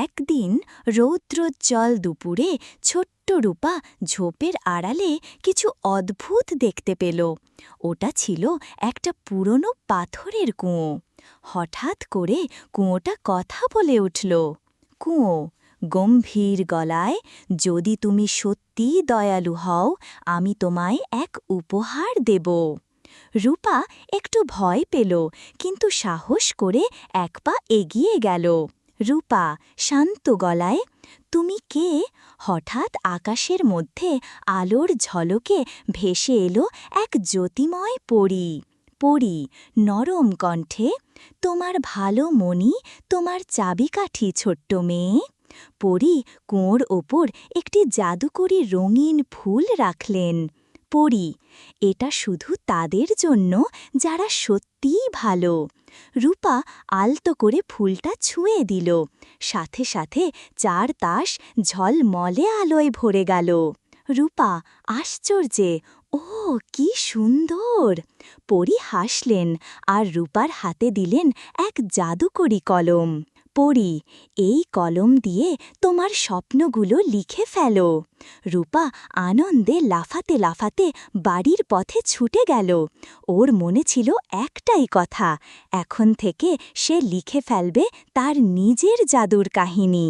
একদিন রৌদ্রোজ্জ্বল দুপুরে ছোট্ট রূপা ঝোপের আড়ালে কিছু অদ্ভুত দেখতে পেল। ওটা ছিল একটা পুরনো পাথরের কুঁয়ো। হঠাৎ করে কুঁয়োটা কথা বলে উঠল, কুঁয়ো, গম্ভীর গলায় যদি তুমি সত্যিই দয়ালু হও, আমি তোমায় এক উপহার দেব রূপা একটু ভয় পেল, কিন্তু সাহস করে এক পা এগিয়ে গেল। রূপা, শান্ত গলায়, তুমি কে? হঠাৎ আকাশের মধ্যে আলোর ঝলকে ভেসে এলো এক জ্যোতিময় পরী। পরী, নরম কণ্ঠে, তোমার ভালো মনি তোমার চাবিকাঠি ছোট্ট মেয়ে। পরী কুঁয়োর ওপর একটি জাদুকরি রঙিন ফুল রাখলেন। পরী এটা শুধু তাদের জন্য, যারা সত্যিই ভালো। রূপা আলতো করে ফুলটা ছুঁয়ে দিল। সাথে সাথে চার তাস ঝলমলে আলোয় ভরে গেল। রূপা, আশ্চর্যে ও কি সুন্দর! পরী হাসলেন আর রূপার হাতে দিলেন এক জাদুকরি কলম। পড়ি। এই কলম দিয়ে তোমার স্বপ্নগুলো লিখে ফেল। রূপা আনন্দে লাফাতে লাফাতে বাড়ির পথে ছুটে গেল। ওর মনে ছিল একটাই কথা, এখন থেকে সে লিখে ফেলবে তার নিজের জাদুর কাহিনী।